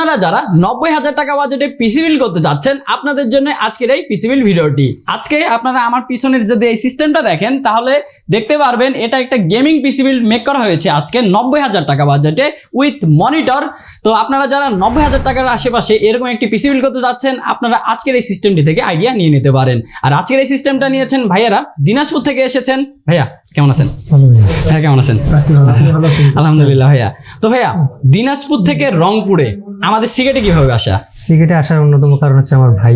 আপনারা যারা নব্বই হাজার টাকা বাজেটে পিসি বিল করতে যাচ্ছেন আপনাদের জন্য আজকের এই পিসি বিল ভিডিওটি। আজকে আপনারা আমার পিছনের যদি এই সিস্টেমটা দেখেন তাহলে দেখতে পারবেন এটা একটা গেমিং পিসি বিল মেক করা হয়েছে আজকে নব্বই হাজার টাকা বাজেটে উইথ মনিটর তো আপনারা যারা নব্বই হাজার টাকার আশেপাশে এরকম একটি পিসি বিল করতে যাচ্ছেন আপনারা আজকের এই সিস্টেমটি থেকে আইডিয়া নিয়ে নিতে পারেন। আর আজকের এই সিস্টেমটা নিয়েছেন ভাইয়ারা দিনাজপুর থেকে এসেছেন। ভাইয়া কেমন আছেন? হ্যাঁ কেমন আছেন? আলহামদুলিল্লাহ ভাইয়া। তো ভাইয়া দিনাজপুর থেকে রংপুরে আমাদের সিগারেটে কীভাবে আসা? সিগারেটে আসার অন্যতম কারণ হচ্ছে আমার ভাই।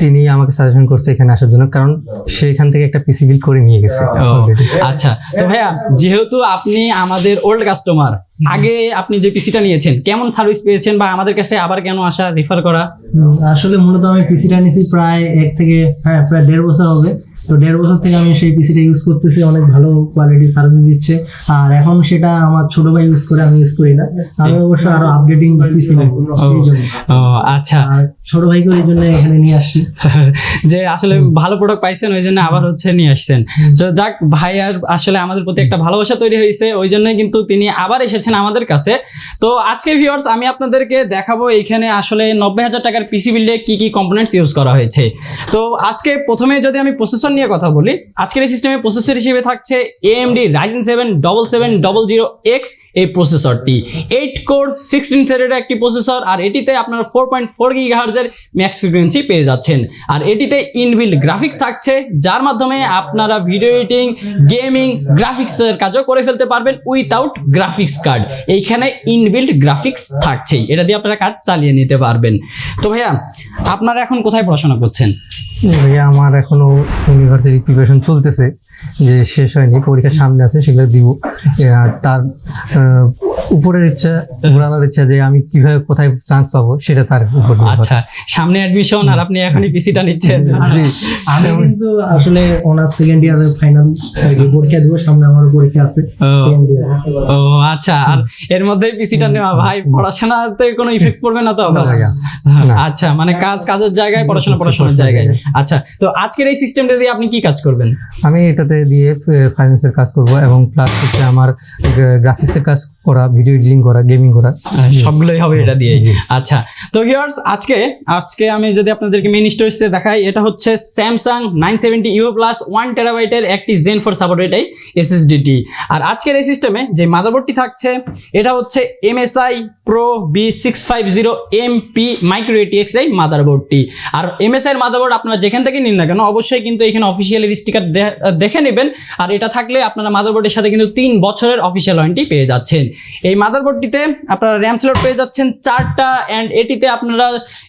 তিনি আমাকে সাজেশন করছে এখানে আসার জন্য কারণ সে এখান থেকে একটা পিসি বিল করে নিয়ে গেছে আচ্ছা। তো ভাইয়া যেহেতু আপনি আমাদের ওল্ড কাস্টমার আগে আপনি যে পিসিটা নিয়েছেন কেমন সার্ভিস পেয়েছেন বা আমাদের কাছে আবার কেন আসা রেফার করা? আসলে মূলত আমি পিসিটা নিয়েছি প্রায় এক থেকে হ্যাঁ প্রায় দেড় বছর হবে। তো দেড় বছর থেকে আমি সেই পিসিটা ইউজ করতেছি অনেক ভালো কোয়ালিটি সার্ভিস দিচ্ছে। আর এখন সেটা আমার ছোট ভাই ইউজ করে আমি ইউজ করি না। আমি অবশ্য আরও আপডেটিং পিসি আচ্ছা। ছোট ভাইকে এই জন্য এখানে নিয়ে আসছি যে আসলে ভালো প্রোডাক্ট পাইছেন ওই জন্য আবার হচ্ছে নিয়ে আসছেন। তো যাক ভাইয়ার আসলে আমাদের প্রতি একটা ভালোবাসা তৈরি হয়েছে ওই জন্যই কিন্তু তিনি আবার এসেছেন আমাদের কাছে। তো আজকে ভিউয়ার্স আমি আপনাদেরকে দেখাবো এইখানে আসলে নব্বই হাজার টাকার পিসি বিল্ডে কি কি কম্পোনেন্টস ইউজ করা হয়েছে। তো আজকে প্রথমে যদি আমি প্রসেসর নিয়ে কথা বলি। আজকের এই সিস্টেমে প্রসেসর হিসেবে থাকছে AMD Ryzen seven double seven double zero X এই প্রসেসরটি এইট কোর সিক্সটিন থ্রেডের একটি প্রসেসর আর এটিতে আপনারা ফোর পয়েন্ট ফোর গিগাহার্জের ম্যাক্স ফ্রিকোয়েন্সি পেয়ে যাচ্ছেন। আর এটিতে ইনবিল্ড গ্রাফিক্স থাকছে, যার মাধ্যমে আপনারা ভিডিও এডিটিং গেমিং গ্রাফিক্সের কাজও করে ফেলতে পারবেন উইথাউট গ্রাফিক্স কার্ড এইখানে ইনবিল্ড গ্রাফিক্স থাকছেই, এটা দিয়ে আপনারা কাজ চালিয়ে নিতে পারবেন। তো ভাইয়া, আপনারা এখন কোথায় পড়াশোনা করছেন? ভাইয়া, আমার এখনও ইউনিভার্সিটি প্রিপারেশন চলতেছে। যে শেষ হয়নি পরীক্ষার সামনে আছে সেগুলো দিব। তার উপরের ইচ্ছা ঘোরানোর ইচ্ছা যে আমি কীভাবে কোথায় চান্স পাবো সেটা তার উপর আচ্ছা সামনে অ্যাডমিশন আর আপনি এখনই পিসিটা নিচ্ছেন। জি। আমি কিন্তু আসলে অনার্স সেকেন্ড ইয়ারের ফাইনাল পরীক্ষা দিব সামনে আমার পরীক্ষা আছে ও। সেকেন্ড ইয়ার ও আচ্ছা আর এর মধ্যে পিসিটা নেওয়া ভাই পড়াশোনাতে কোনো ইফেক্ট পড়বে না তো? আবার আচ্ছা মানে কাজ কাজের জায়গায় পড়াশোনা পড়াশোনার জায়গায়। আচ্ছা তো আজকের এই সিস্টেমটা দিয়ে আপনি কি কাজ করবেন? আমি এটাতে দিয়ে ফাইন্যান্সের কাজ করব এবং প্লাস হচ্ছে আমার গ্রাফিক্সের কাজ করা ভিডিও এডিটিং করা গেমিং করা। সবগুলোই হবে এটা দিয়ে আচ্ছা তো ভিউয়ার্স আজকে আজকে আমি যদি আপনাদেরকে মেন স্টোরেজে দেখাই এটা হচ্ছে Samsung nine seventy U plus one টেরাবাইটের একটি জেন ফোর সাপোর্ট এটাই এসএসডিটি আর আজকের এই সিস্টেমে যে মাদারবোর্ডটি থাকছে এটা হচ্ছে MSI pro B six five zero M P micro ATX এই মাদারবোর্ডটি আর এমএসআই এর মাদারবোর্ড আপনারা যেখান থেকে নিন না কেন অবশ্যই কিন্তু এখানে অফিসিয়াল স্টিকার দেখে নেবেন। আর এটা থাকলে আপনারা মাদারবোর্ডের সাথে কিন্তু তিন বছরের অফিসিয়াল ওয়ারেন্টি পেয়ে যাচ্ছেন। এই মাদারবোর্ডটিতে আপনারা র্যাম স্লট পেয়ে যাচ্ছেন চারটা অ্যান্ড এটিতে আপনারা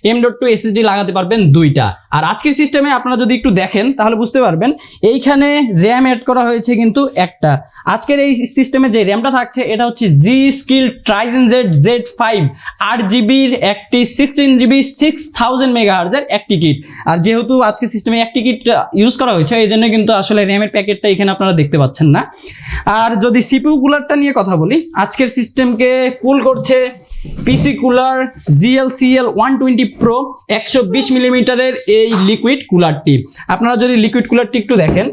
এম ডট টু এসএসডি লাগাতে পারবেন দুইটা। আর আজকের সিস্টেমে আপনারা যদি একটু দেখেন, তাহলে বুঝতে পারবেন, এইখানে র্যাম অ্যাড করা হয়েছে কিন্তু একটা। আজকের এই সিস্টেমে যে র্যামটা থাকছে, এটা হচ্ছে G skill trident Z Z five আট জিবির একটি sixteen GB six thousand mega হার্জের একটি কিট আর যেহেতু আজকে সিস্টেমে একটি কিট ইউজ করা হয়েছে, এই জন্য কিন্তু আসলে র্যামের প্যাকেটটা এখানে আপনারা দেখতে পাচ্ছেন না। আর যদি সিপিউ কুলারটা নিয়ে কথা বলি, আজকের সিস্টেমকে কুল করছে PC cooler GLCL one twenty pro একশো বিশ মিলিমিটারের এই লিকুইড কুলারটি আপনারা যদি লিকুইড কুলারটি একটু দেখেন,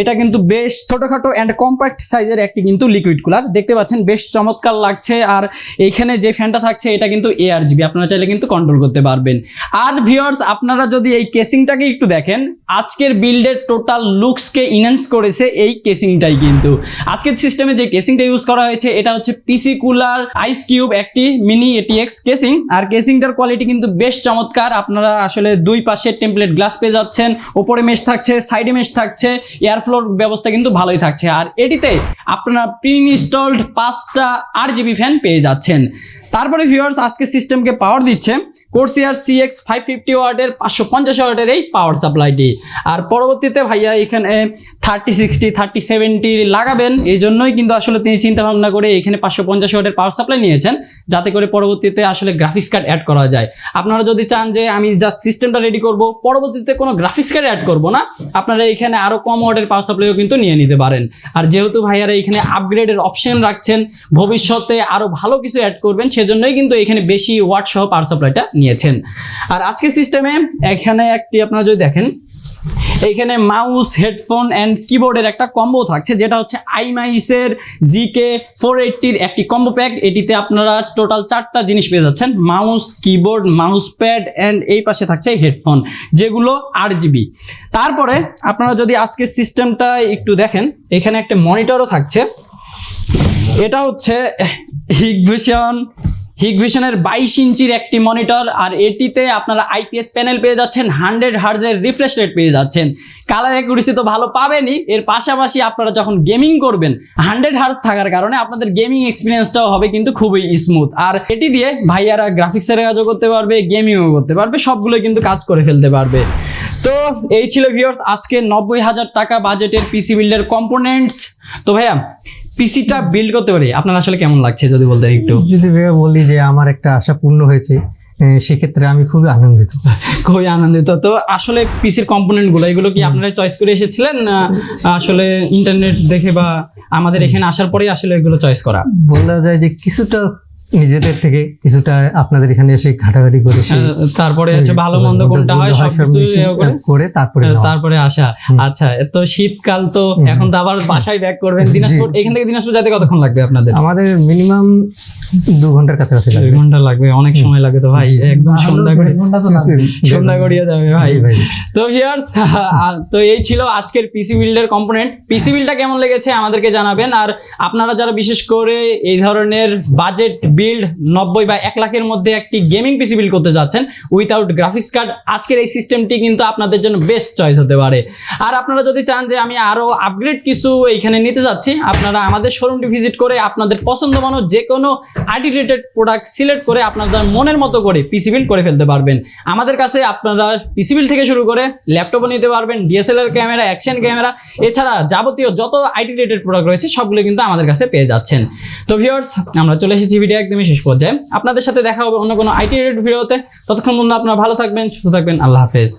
এটা কিন্তু বেশ ছোটোখাটো অ্যান্ড কম্প্যাক্ট সাইজের একটি কিন্তু লিকুইড কুলার দেখতে পাচ্ছেন, বেশ চমৎকার লাগছে। আর এইখানে যে ফ্যানটা থাকছে, এটা কিন্তু এআর জিবি আপনারা চাইলে কিন্তু কন্ট্রোল করতে পারবেন। আর ভিউয়ার্স আপনারা যদি এই কেসিংটাকে একটু দেখেন, আজকের বিল্ডের টোটাল লুকসকে ইনহ্যান্স করেছে এই কেসিংটাই কিন্তু। আজকের সিস্টেমে যে কেসিংটা ইউজ করা হয়েছে, এটা হচ্ছে পিসি কুলার আইস কিউব একটি মিনি এটিএক্স কেসিং আর কেসিংটার কোয়ালিটি কিন্তু বেশ চমৎকার। আপনারা আসলে দুই পাশে টেম্পলেট গ্লাস পেয়ে যাচ্ছেন। ওপরে মেশ থাকছে সাইডে মেশ থাকছে। এয়ার ফ্লোর ব্যবস্থা কিন্তু ভালোই থাকছে। আর এটিতে আপনারা প্রি ইনস্টলড পাঁচটা আর জিবি ফ্যান পেয়ে যাচ্ছেন। তারপরে ভিউয়ার্স আজকে সিস্টেমকে পাওয়ার দিচ্ছে Corsair C X five fifty ওয়ার্ডের পাঁচশো পঞ্চাশ ওয়ার্ডের এই পাওয়ার সাপ্লাইটি আর পরবর্তীতে ভাইয়া এখানে থার্টি সিক্সটি থার্টি সেভেন্টি লাগাবেন এই জন্যই কিন্তু আসলে তিনি চিন্তা ভাবনা করে এখানে পাঁচশো পঞ্চাশ ওয়ার্ডের পাওয়ার সাপ্লাই নিয়েছেন, যাতে করে পরবর্তীতে আসলে গ্রাফিক্স কার্ড অ্যাড করা যায়। আপনারা যদি চান যে আমি জাস্ট সিস্টেমটা রেডি করব, পরবর্তীতে কোনো গ্রাফিক্স কার্ড অ্যাড করব না, আপনারা এখানে আরও কম ওয়ার্ডের পাওয়ার সাপ্লাইও কিন্তু নিয়ে নিতে পারেন। আর যেহেতু ভাইয়ারা এখানে আপগ্রেডের অপশন রাখছেন, ভবিষ্যতে আরও ভালো কিছু অ্যাড করবেন সেজন্যই কিন্তু এখানে বেশি ওয়াট সহ পাওয়ার সাপ্লাইটা নিয়েছেন। আর আজকের সিস্টেমে এখানে একটি আপনারা যদি দেখেন এইখানে মাউস হেডফোন অ্যান্ড কিবোর্ডের একটা কম্বো থাকছে, যেটা হচ্ছে আইমাইসের জিকে ফোর এইটটির একটি কম্বো প্যাক এটিতে আপনারা টোটাল চারটা জিনিস পেয়ে যাচ্ছেন mouse keyboard mouse pad and এই পাশে থাকছে হেডফোন যেগুলো আট জিবি তারপরে আপনারা যদি আজকের সিস্টেমটা একটু দেখেন, এখানে একটা মনিটরও থাকছে। এটা হচ্ছে হিগভিশন হিগভিশনের বাইশ ইঞ্চির একটি মনিটর, আর এটিতে আপনারা আইপিএস প্যানেল পেয়ে যাচ্ছেন, হান্ড্রেড হার্জের রিফ্রেশ রেট পেয়ে যাচ্ছেন। কালার অ্যাকুরেসি তো ভালো পাবেনই, এর পাশাপাশি আপনারা যখন গেমিং করবেন, হান্ড্রেড হার্জ থাকার কারণে আপনাদের গেমিং এক্সপিরিয়েন্সটাও হবে কিন্তু খুবই স্মুথ। আর এটি দিয়ে ভাইয়ারা গ্রাফিক্সের কাজও করতে পারবে, গেমিংও করতে পারবে সবগুলো কিন্তু কাজ করে ফেলতে পারবে। তো এই ছিল ভিউয়ার্স আজকে নব্বই হাজার টাকা বাজেটের পিসি বিল্ডের কম্পোনেন্টস তো ভাইয়া পিসিটা বিল্ড করতে পারি আপনার আসলে কেমন লাগছে যদি বলতে একটু? যদি ভেবে বলি যে আমার একটা আশা পূর্ণ হয়েছে সেক্ষেত্রে আমি খুবই আনন্দিত। খুবই আনন্দিত। তো আসলে পিসির কম্পোনেন্টগুলো এগুলো কি আপনারা চয়েস করে এসেছিলেন না আসলে ইন্টারনেট দেখে বা আমাদের এখানে আসার পরেই আসলে এগুলো চয়েস করা? বলা যায় যে কিছুটা নিজেদের থেকে কিছুটা আপনাদের এখানে এসে ঘাটাঘাটি করে তারপরে হচ্ছে ভালো মন্দ কোনটা হয় ইয়ে করে? করে তারপরে তারপরে আসা। আচ্ছা তো শীতকাল তো এখন তো আবার বাসায় ব্যাক করবেন। দিনাজপুর এখান থেকে দিনাজপুর যাতে কতক্ষণ লাগবে আপনাদের? আমাদের মিনিমাম দু ঘণ্টার কাছাকাছি দুই লাগবে ঘণ্টা লাগবে অনেক সময় লাগবে তো ভাই একদম সন্ধ্যা করে। সন্ধ্যা গড়িয়ে যাবে ভাই। ভাই। তো ভিউয়ার্স তো এই ছিল আজকের পিসি বিল্ডের কম্পোনেন্ট পিসি বিল্ডটা কেমন লেগেছে আমাদেরকে জানাবেন। আর আপনারা যারা বিশেষ করে এই ধরনের বাজেট বিল্ড নব্বই বা এক লাখের মধ্যে একটি গেমিং পিসি বিল্ড করতে যাচ্ছেন উইথাউট গ্রাফিক্স কার্ড আজকের এই সিস্টেমটি কিন্তু আপনাদের জন্য বেস্ট চয়েস হতে পারে। আর আপনারা যদি চান যে আমি আরও আপগ্রেড কিছু এইখানে নিতে যাচ্ছি আপনারা আমাদের শোরুমটি ভিজিট করে আপনাদের পছন্দ মতো যে কোনো আইটি রিলেটেড প্রোডাক্ট সিলেক্ট করে আপনাদের মনের মতো করে পিসি বিল্ড করে ফেলতে পারবেন। আমাদের কাছে আপনারা পিসি বিল্ড থেকে শুরু করে ল্যাপটপও নিতে পারবেন ডিএসএলআর ক্যামেরা অ্যাকশন ক্যামেরা এছাড়া যাবতীয় যত আইটি রিলেটেড প্রোডাক্ট রয়েছে, সবগুলো কিন্তু আমাদের কাছে পেয়ে যাচ্ছেন। তো ভিউয়ার্স আমরা চলে এসেছি ভিডিও একদমই শেষ পর্যায়ে। আপনাদের সাথে দেখা হবে অন্য কোনো আইটি রিলেটেড ভিডিওতে ততক্ষণ পর্যন্ত আপনারা ভালো থাকবেন, সুস্থ থাকবেন, আল্লাহ হাফেজ।